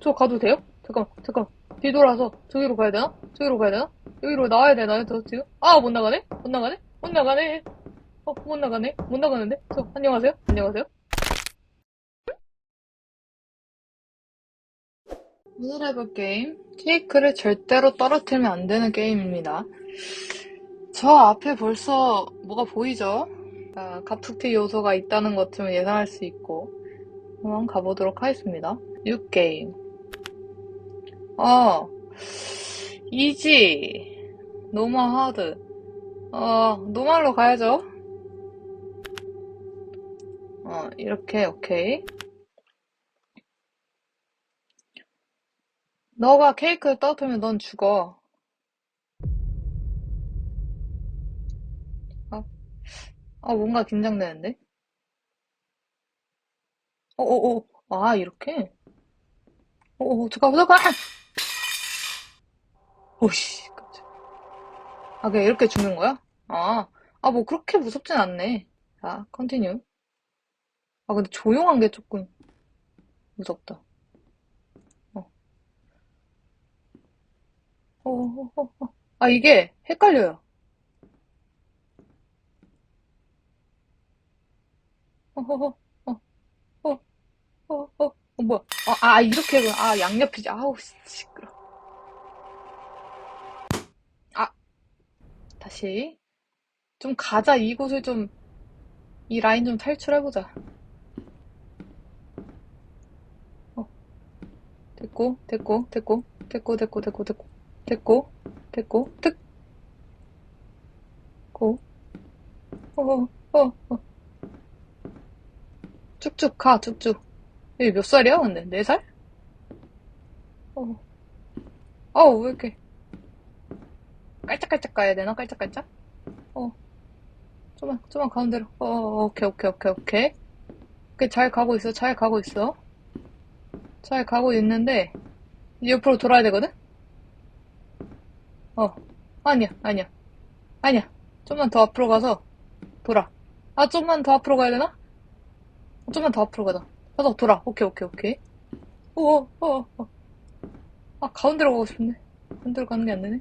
저 가도 돼요? 잠깐만, 잠깐만. 뒤돌아서 저기로 가야 되나? 저기로 가야 되나? 여기로 나와야 되나요? 저 지금? 아, 못 나가네? 못 나가네? 못 나가네? 어, 못 나가네? 못 나가는데? 저, 안녕하세요? 안녕하세요? 오늘 해볼 게임, 케이크를 절대로 떨어뜨리면 안 되는 게임입니다. 저 앞에 벌써 뭐가 보이죠? 아, 갑툭튀 요소가 있다는 것쯤은 예상할 수 있고, 한번 가보도록 하겠습니다. 6게임. 어, 이지, 노멀 하드. 어, 노멀로 가야죠. 어, 이렇게, 오케이. 너가 케이크를 떨어뜨리면 넌 죽어. 아, 아, 뭔가 긴장되는데? 어어어, 아, 이렇게? 어어, 잠깐만, 잠깐만! 오씨, 깜짝. 아, 그냥 이렇게 죽는 거야? 아, 아, 뭐 그렇게 무섭진 않네. 자, 컨티뉴. 아, 근데 조용한 게 조금 무섭다. 어. 어, 어, 어, 어. 아, 이게 헷갈려요. 어허허, 어, 어, 어, 어, 어, 뭐야. 아, 아 이렇게, 아, 양옆이지. 아우, 시끄러워. 다시. 좀 가자. 이곳을 좀, 이 라인 좀 탈출해보자. 어, 됐고, 됐고, 됐고, 됐고, 됐고, 됐고, 됐고, 됐고, 됐고, 됐 고, 어, 어, 어, 어. 쭉쭉 가, 쭉쭉. 여기 몇 살이야, 근데? 네 살? 어, 어우, 왜 이렇게 깔짝깔짝 가야 되나? 깔짝깔짝? 어, 좀만, 좀만 가운데로. 어, 어, 오케이, 오케이, 오케이, 오케이. 오케이, 잘 가고 있어, 잘 가고 있어. 잘 가고 있는데, 옆으로 돌아야 되거든? 어, 아니야, 아니야, 아니야. 좀만 더 앞으로 가서, 돌아. 아, 좀만 더 앞으로 가야 되나? 좀만 더 앞으로 가자. 가서 돌아. 오케이, 오케이, 오케이. 오, 어, 어, 어. 아, 가운데로 가고 싶은데. 가운데로 가는 게 안 되네.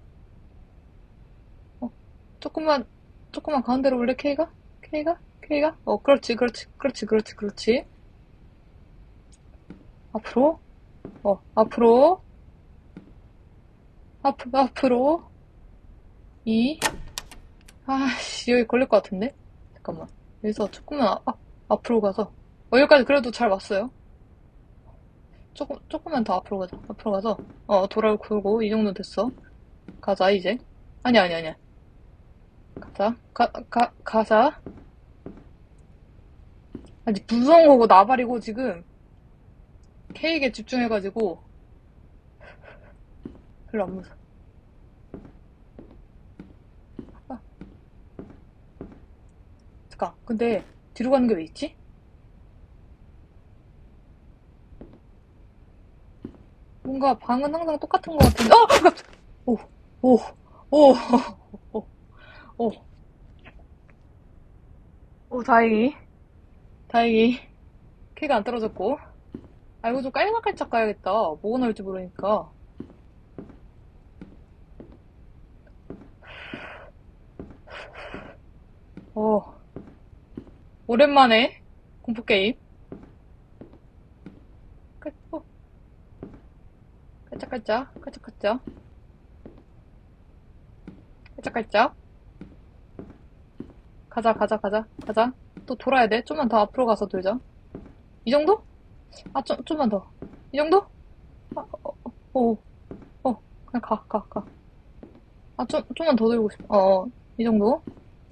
어, 조금만, 조금만 가운데로 올래, K가? K가? K가? 어, 그렇지, 그렇지, 그렇지, 그렇지, 그렇지. 앞으로. 어, 앞으로. 앞, 앞으로. 이. 아씨, 여기 걸릴 것 같은데? 잠깐만. 여기서 조금만 아, 아, 앞으로 가서. 어, 여기까지 그래도 잘 왔어요. 조금, 조금만 더 앞으로 가자. 앞으로 가서. 어, 돌아오고, 이 정도 됐어. 가자, 이제. 아니야, 아니야, 아니야. 가자. 가, 가, 가자. 아니, 무서운 거고 나발이고, 지금. 케이크에 집중해가지고. 별로 안 무서워. 아. 잠깐, 근데, 뒤로 가는 게 왜 있지? 뭔가 방은 항상 똑같은 것 같은데, 어! 오, 오, 오, 오, 오, 오, 다행히. 다행히. 키가 안 떨어졌고. 아, 이거 좀 깔짝깔짝 가야겠다. 뭐가 나올지 모르니까. 어, 오랜만에 공포게임. 깔- 어, 깔짝깔짝, 깔짝깔짝. 깔짝깔짝. 가자, 가자, 가자, 가자. 또 돌아야 돼. 좀만 더 앞으로 가서 돌자. 이 정도? 아, 좀, 좀만 더. 이 정도? 아, 어, 어, 어, 어, 그냥 가, 가, 가. 아, 좀, 좀만 더 돌고 싶어. 어, 어, 이 정도?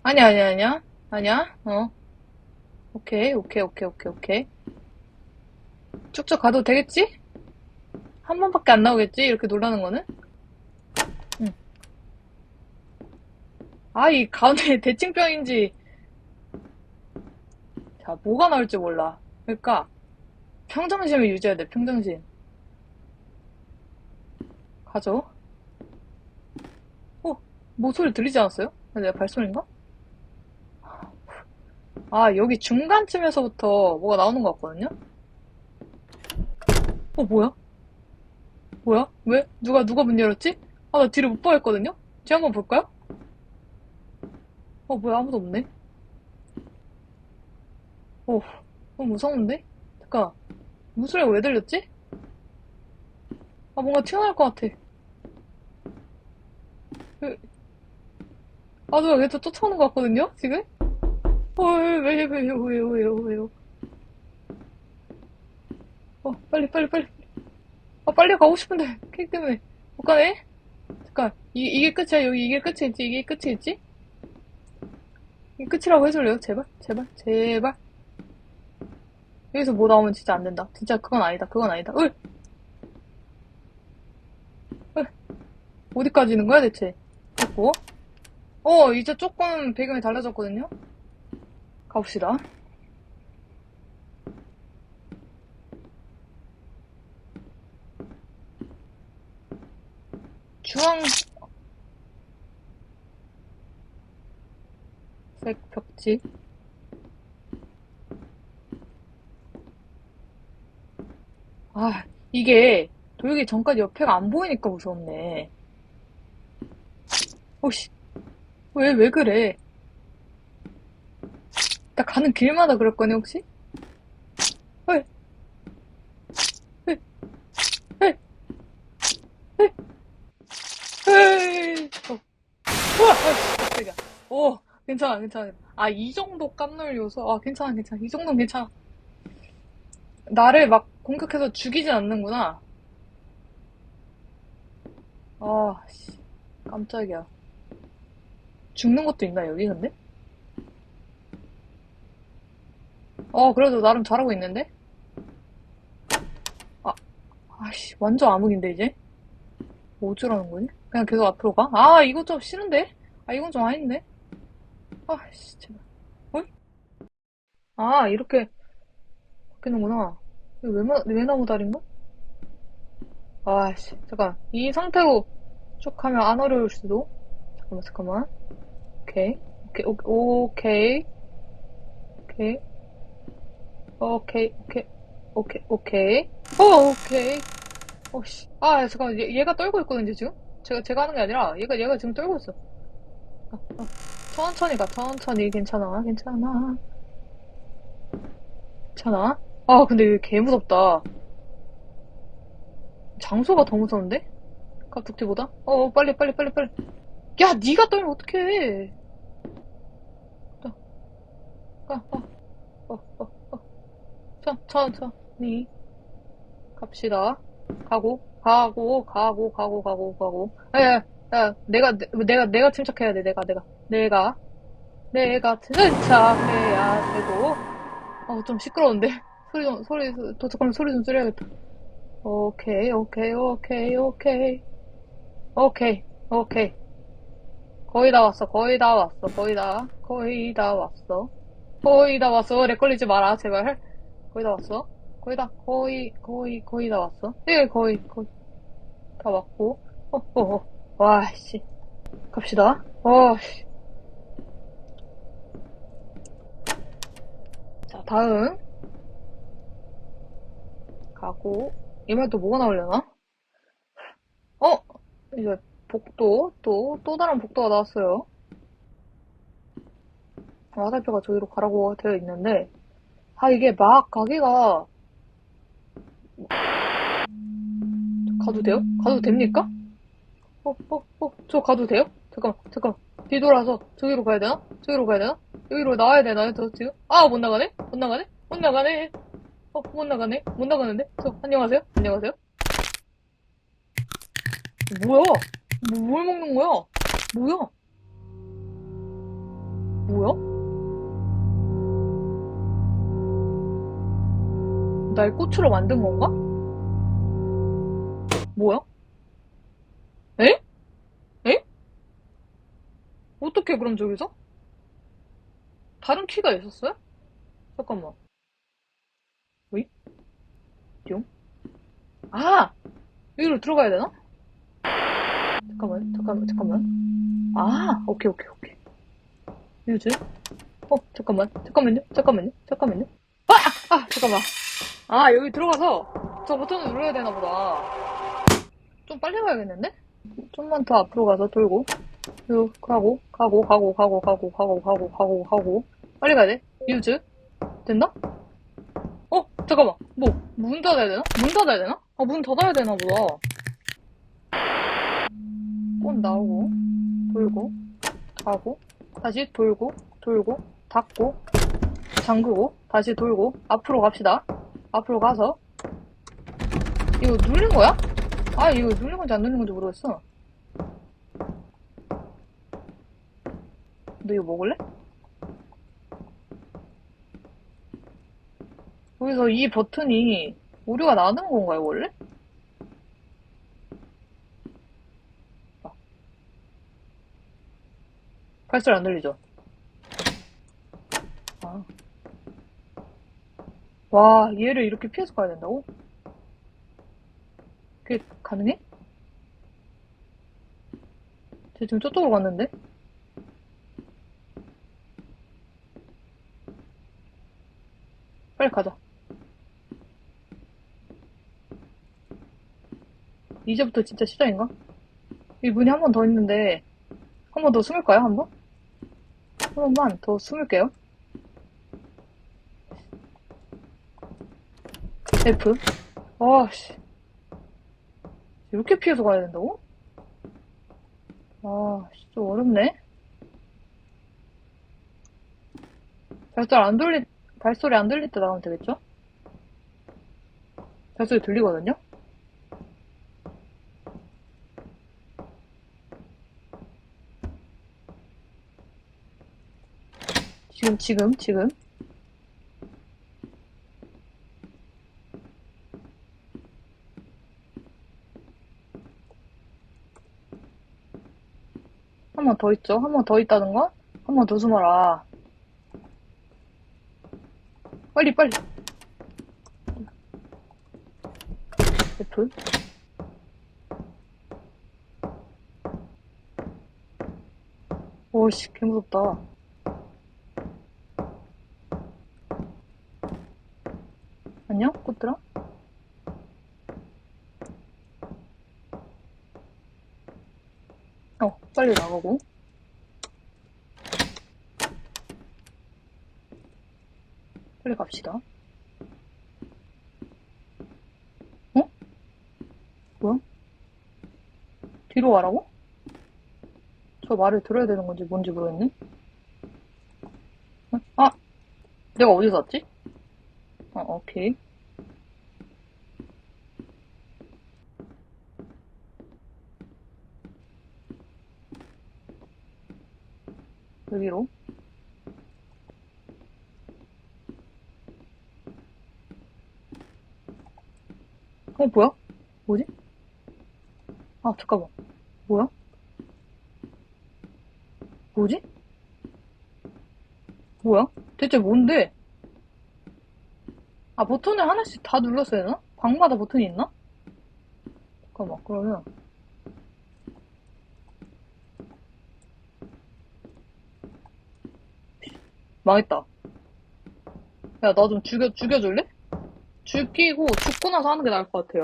아니야, 아니야, 아니야. 아니야, 어. 오케이, 오케이, 오케이, 오케이, 오케이. 쭉쭉 가도 되겠지? 한 번밖에 안 나오겠지? 이렇게 놀라는 거는? 응. 아, 이 가운데 대칭병인지. 자, 뭐가 나올지 몰라. 그러니까, 평정심을 유지해야 돼, 평정심. 가죠. 어, 뭐 소리 들리지 않았어요? 내가 발소리인가? 아, 여기 중간쯤에서부터 뭐가 나오는 것 같거든요? 어, 뭐야? 뭐야? 왜? 누가, 누가 문 열었지? 아, 나 뒤를 못 보였거든요? 뒤 한번 볼까요? 어, 뭐야, 아무도 없네. 오, 너무 무서운데? 잠깐, 무슨 소리가 왜 들렸지? 아, 뭔가 튀어나올 것 같아. 그, 아, 누가 왜또 쫓아오는 것 같거든요? 지금? 어, 왜, 왜, 왜요, 왜요, 왜요, 왜요. 어, 빨리, 빨리, 빨리. 아, 빨리 가고 싶은데, 케이크 때문에. 못 가네? 잠깐, 이, 이게 끝이야, 여기 이게 끝이겠지, 이게 끝이겠지? 이게 끝이라고 해줄래요? 제발, 제발, 제발. 여기서 뭐 나오면 진짜 안 된다. 진짜 그건 아니다, 그건 아니다. 으! 으! 어디까지 있는 거야, 대체? 됐고. 어, 이제 조금 배경이 달라졌거든요? 가봅시다. 주황 색 벽지. 아, 이게 돌기 전까지 옆에가 안 보이니까 무서웠네. 오씨, 왜, 왜 그래? 나 가는 길마다 그럴 거니, 혹시? 에이, 어. 오, 괜찮아, 괜찮아. 아, 이 정도 깜놀 요소? 아, 괜찮아, 괜찮아. 이 정도는 괜찮아. 나를 막 공격해서 죽이진 않는구나. 아, 씨. 깜짝이야. 죽는 것도 있나, 여기, 근데? 어, 그래도 나름 잘하고 있는데? 아, 아씨, 완전 암흑인데, 이제? 뭐 어쩌라는 거지? 그냥 계속 앞으로 가? 아, 이거 좀 싫은데? 아, 이건 좀 아닌데? 아, 씨, 제발. 어이? 아, 이렇게 바뀌는구나. 이거 왜, 마- 왜 나무 다리인가? 아, 씨, 잠깐. 이 상태로 쭉 하면 안 어려울 수도. 잠깐만, 잠깐만. 오케이. 오케이, 오케이, 오케이. 오케이. 오케이, 오케이. 오케이, 오케이. 어, 오케이. 어, 씨. 아, 잠깐, 얘, 얘가 떨고 있거든요, 지금? 제가, 제가 하는 게 아니라, 얘가, 얘가 지금 떨고 있어. 아, 아. 천천히 가, 천천히. 괜찮아, 괜찮아. 괜찮아. 아, 근데 이거 개 무섭다. 장소가 더 무서운데? 갑툭튀보다? 어, 빨리, 빨리, 빨리, 빨리. 야, 니가 떨면 어떡해. 가, 가, 어, 어, 어, 어. 천, 천, 천천히. 갑시다. 가고, 가고, 가고, 가고, 가고, 가고. 야, 야, 야, 내가, 내- 내가, 내가 침착해야 돼, 내가, 내가. 내가, 내가 침착해야 되고. 어, 좀 시끄러운데. 소리 좀, 소리, 도착하면 소리 좀 줄여야겠다. 오케이, 오케이, 오케이, 오케이. 오케이, 오케이. 거의 다 왔어, 거의 다 왔어, 거의 다, 거의 다 왔어. 거의 다 왔어. 렉 걸리지 마라, 제발. 거의 다 왔어. 거의 다, 거의, 거의, 거의 다 왔어. 예, 거의, 거의. 다 왔고. 어, 어, 어. 와, 씨. 갑시다. 어, 씨. 자, 다음. 가고. 이번에 또 뭐가 나오려나? 어? 이제 복도, 또, 또 다른 복도가 나왔어요. 화살표가 저기로 가라고 되어 있는데, 아, 이게 막 가기가, 가도 돼요? 가도 됩니까? 어, 어, 어, 저 가도 돼요? 잠깐, 잠깐. 뒤돌아서 저기로 가야 되나? 저기로 가야 되나? 여기로 나와야 되나요? 저 지금? 아, 못 나가네? 못 나가네? 못 나가네? 어, 못 나가네? 못 나가는데? 저, 안녕하세요? 안녕하세요? 뭐야? 뭐, 뭘 먹는 거야? 뭐야? 뭐야? 날 꽃으로 만든 건가? 뭐야? 에? 에? 어떻게 그럼 저기서? 다른 키가 있었어요? 잠깐만. 뿅? 아! 여기로 들어가야 되나? 잠깐만, 잠깐만, 잠깐만. 아, 오케이, 오케이, 오케이. 유즈? 어, 잠깐만, 잠깐만요, 잠깐만요, 잠깐만요. 아! 아, 잠깐만. 아, 여기 들어가서 저 버튼을 눌러야 되나 보다. 좀 빨리 가야겠는데? 좀만 더 앞으로 가서 돌고, 요, 가고, 가고, 가고, 가고, 가고, 가고, 가고, 가고, 가고. 빨리 가야 돼. 유즈. 됐나? 어, 잠깐만. 뭐, 문 닫아야 되나? 문 닫아야 되나? 아, 문 닫아야 되나 보다. 꽃 나오고, 돌고, 가고, 다시 돌고, 돌고, 닫고, 잠그고, 다시 돌고, 앞으로 갑시다. 앞으로 가서. 이거 눌린 거야? 아, 이거 눌린 건지 안 눌린 건지 모르겠어. 너 이거 먹을래? 여기서 이 버튼이 오류가 나는 건가요, 원래? 아. 발소리 안 들리죠? 아. 와, 얘를 이렇게 피해서 가야 된다고? 그게 가능해? 쟤 지금 저쪽으로 갔는데? 빨리 가자. 이제부터 진짜 시작인가? 이 문이 한 번 더 있는데, 한 번 더 숨을까요, 한 번? 한 번만 더 숨을게요. F. 아씨. 이렇게 피해서 가야 된다고? 아, 씨, 좀 어렵네. 발소리 안 들리, 발소리 안 들릴 때 나가면 되겠죠? 발소리 들리거든요? 지금, 지금, 지금. 한 번 더 있죠? 한 번 더 있다는 건? 한 번 더 숨어라. 빨리, 빨리. F. 오씨, 개무섭다. 안녕, 꽃들아? 어, 빨리 나가고. 빨리 갑시다. 어? 뭐야? 뒤로 가라고? 저 말을 들어야 되는 건지 뭔지 모르겠네. 어? 아! 내가 어디서 왔지? 어, 오케이. 여기로. 어, 뭐야? 뭐지? 아, 잠깐만. 뭐야? 뭐지? 뭐야? 대체 뭔데? 아, 버튼을 하나씩 다 눌렀어야 되나? 방마다 버튼이 있나? 잠깐만, 그러면. 망했다. 야, 나 좀 죽여, 죽여줄래? 죽이고, 죽고 나서 하는 게 나을 것 같아요.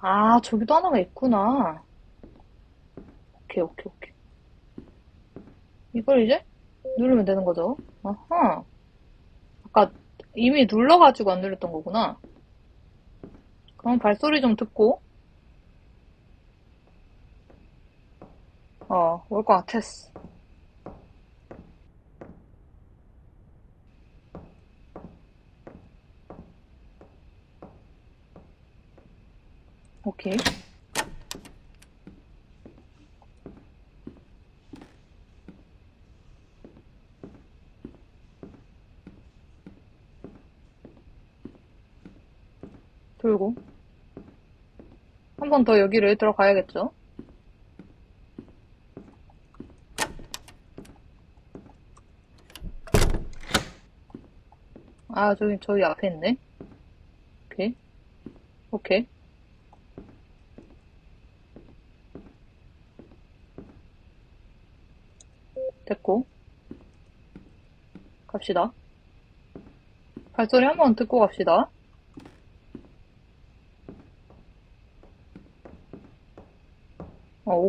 아, 저기도 하나가 있구나. 오케이, 오케이, 오케이. 이걸 이제 누르면 되는 거죠. 아하. 아까 이미 눌러가지고 안 눌렀던 거구나. 그럼 발소리 좀 듣고. 어, 올 것 같았어. 오케이. 한 번 더 여기를 들어가야겠죠? 아, 저기, 저기 앞에 있네. 오케이. 오케이. 됐고. 갑시다. 발소리 한 번 듣고 갑시다.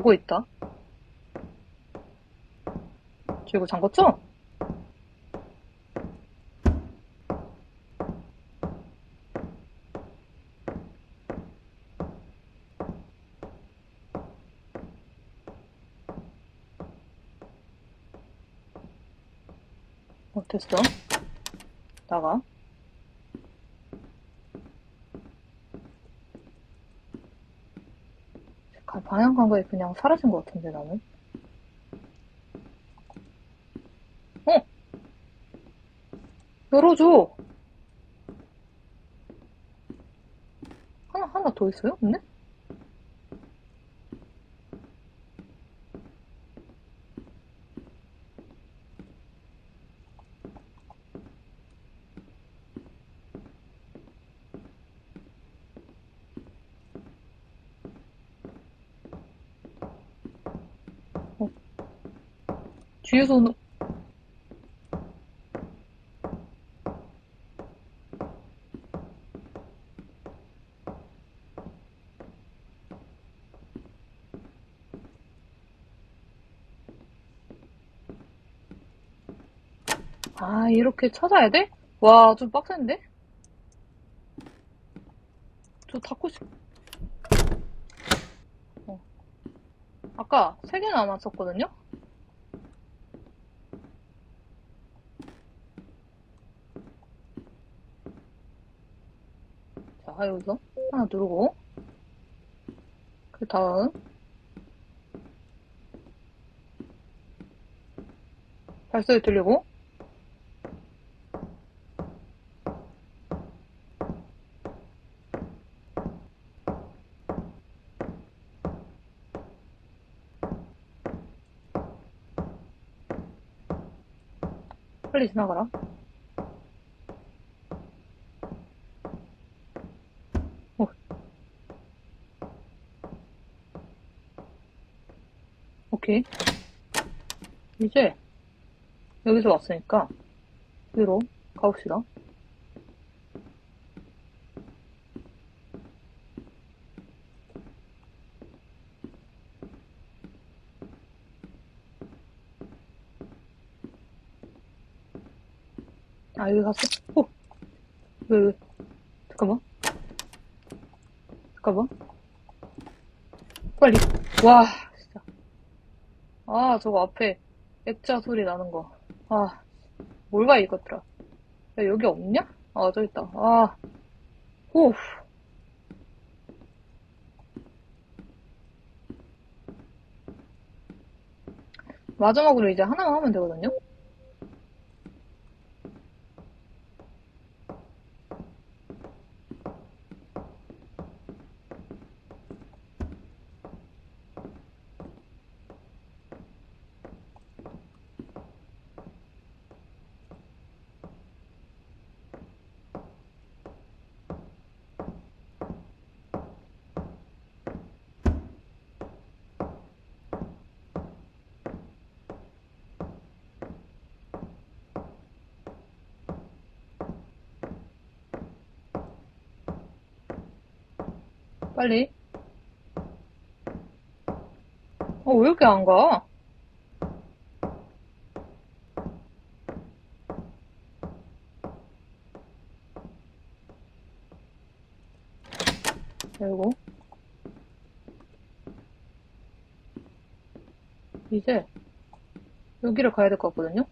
오고 있다. 저 이거 잠궜죠? 어, 됐어. 나가. 가- 방향 감각이 그냥 사라진 것 같은데, 나는. 어! 열어줘! 하나, 하나 더 있어요? 없네? 뒤에서 오는, 아, 이렇게 찾아야 돼? 와, 좀 빡센데? 저 닫고 싶, 어. 아까 세개 남았었거든요? 자, 여기서 하나 누르고, 그 다음, 발소리 들리고, 빨리 지나가라. 어. 오케이. 이제 여기서 왔으니까 뒤로 가봅시다. 아, 여기 갔어? 오! 왜, 왜? 잠깐만. 잠깐만. 빨리. 와, 진짜. 아, 저거 앞에 액자 소리 나는 거. 아, 뭘 봐, 이것들아. 야, 여기 없냐? 아, 저기 있다. 아, 오. 마지막으로 이제 하나만 하면 되거든요? 빨리. 어, 왜 이렇게 안 가? 그리고 이제 여기를 가야 될 것 같거든요?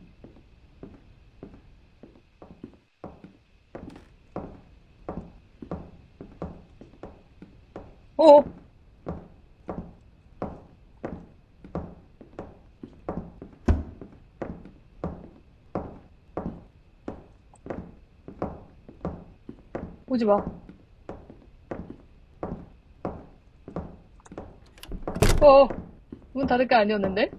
어, 오지 마. 어, 문 닫을 게 아니었는데?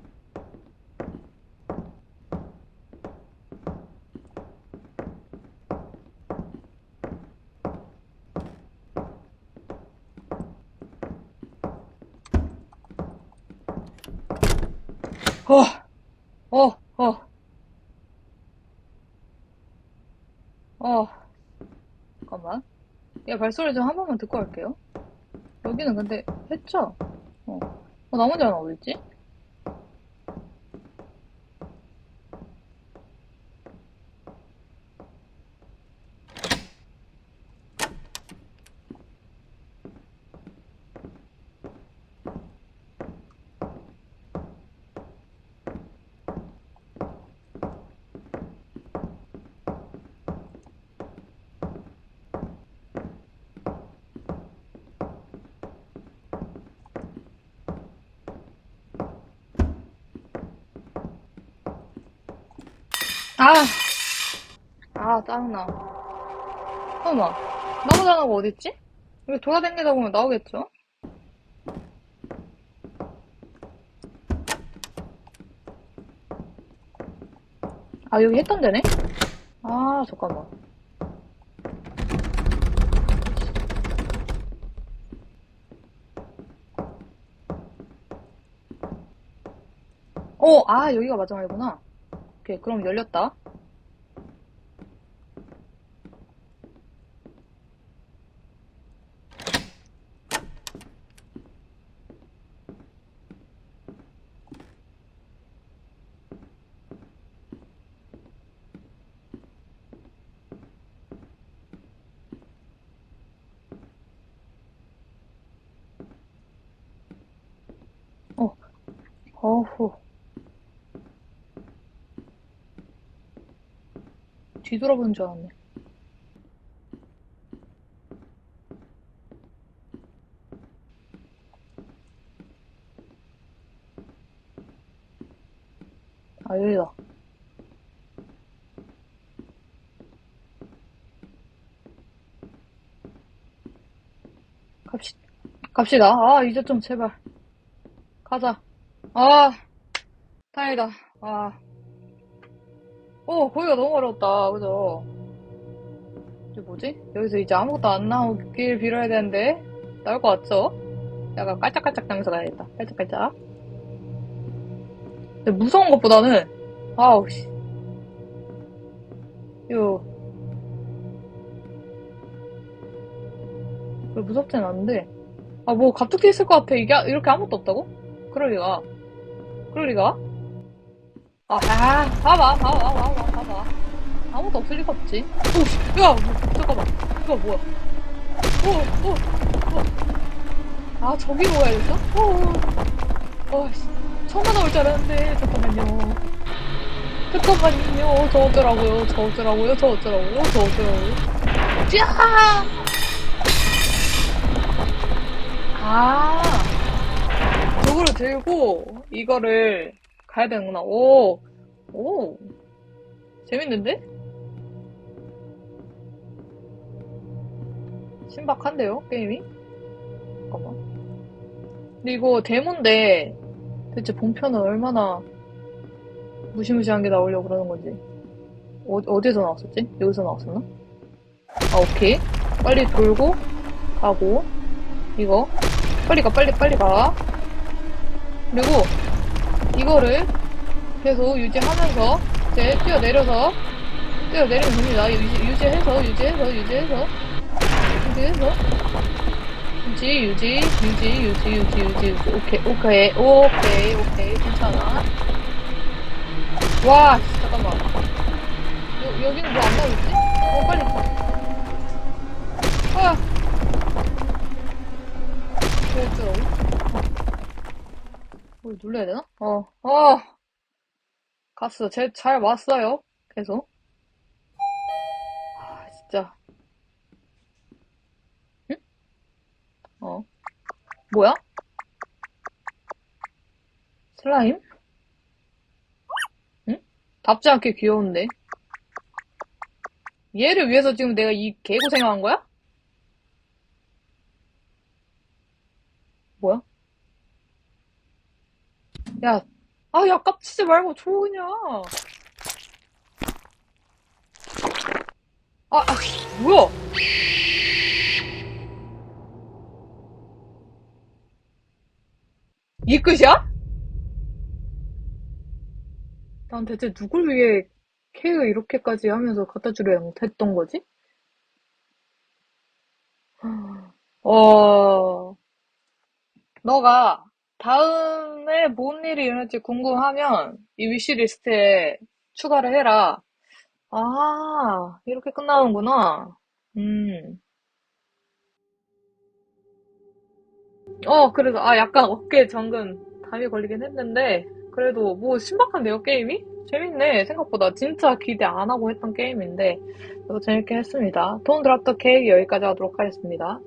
어, 어, 어. 어. 잠깐만. 야, 발소리 좀 한 번만 듣고 갈게요. 여기는 근데 했죠? 어. 어, 나머지 하나 어딨지? 아! 아, 짜증나. 잠깐만. 나머지 하나가 어딨지? 여기 돌아다니다 보면 나오겠죠? 아, 여기 했던 데네? 아, 잠깐만. 어, 아, 여기가 마지막이구나. 오케이, 그럼 열렸다. 어, 어후. 뒤돌아보는 줄 알았네. 아, 여기다. 갑시, 갑시다. 아, 이제 좀 제발. 가자. 아, 다행이다. 아. 어, 거기가 너무 어려웠다. 그죠? 이게 뭐지? 여기서 이제 아무것도 안 나오길 빌어야 되는데, 나올 것 같죠? 약간 깔짝깔짝 당면서 가야겠다. 깔짝깔짝. 근데 무서운 것보다는, 아우, 씨. 요. 왜 무섭진 않은데. 아, 뭐, 갑툭튀 있을 것 같아. 이게, 이렇게 아무것도 없다고? 그럴 리가. 그럴 리가? 아, 아, 봐봐, 봐봐, 봐봐, 봐봐. 아무것도 없을 리가 없지. 오, 씨, 야, 뭐, 잠깐만. 이거 뭐야? 오, 오, 오. 아, 저기로 가야겠어? 오, 오. 와, 씨. 처음만 나올 줄 알았는데, 잠깐만요. 잠깐만요. 저 어쩌라고요, 저 어쩌라고요, 저 어쩌라고요, 저 어쩌라고요. 야! 아, 저거를 들고, 이거를, 가야 되는구나. 오, 오, 재밌는데? 신박한데요, 게임이? 잠깐만. 근데 이거 데모인데, 대체 본편은 얼마나 무시무시한 게 나오려고 그러는 건지. 어, 어디서 나왔었지? 여기서 나왔었나? 아, 오케이. 빨리 돌고, 가고, 이거. 빨리 가, 빨리, 빨리 가. 그리고, 이거를 계속 유지하면서 이제 뛰어내려서 뛰어내리면 됩니다. 유지, 유지해서 유지해서 유지해서 유지해서 유지 유지 유지 유지 유지 유지 오케이 오케이 오케이 오케이 괜찮아. 와 씨, 잠깐만 여, 여기는 뭐 안 나오겠지? 어 빨리 눌러야 되나? 어, 어, 갔어. 제, 잘 왔어요. 계속. 아, 진짜. 응? 어. 뭐야? 슬라임? 응? 답지 않게 귀여운데. 얘를 위해서 지금 내가 이 개고생을 거야? 뭐야? 야, 아, 야, 깝치지 말고 줘, 그냥. 아, 아, 뭐야? 이 끝이야? 난 대체 누굴 위해 케이크 이렇게까지 하면서 갖다 주려 했던 거지? 어, 너가 다음 에 뭔 일이 일어날지 궁금하면 이 위시리스트에 추가를 해라. 아, 이렇게 끝나는구나. 음. 어, 그래서, 아, 약간 어깨에 정근 담이 걸리긴 했는데, 그래도 뭐 신박한데요, 게임이? 재밌네, 생각보다. 진짜 기대 안 하고 했던 게임인데, 재밌게 했습니다. 돈 드랍더 케이크 여기까지 하도록 하겠습니다.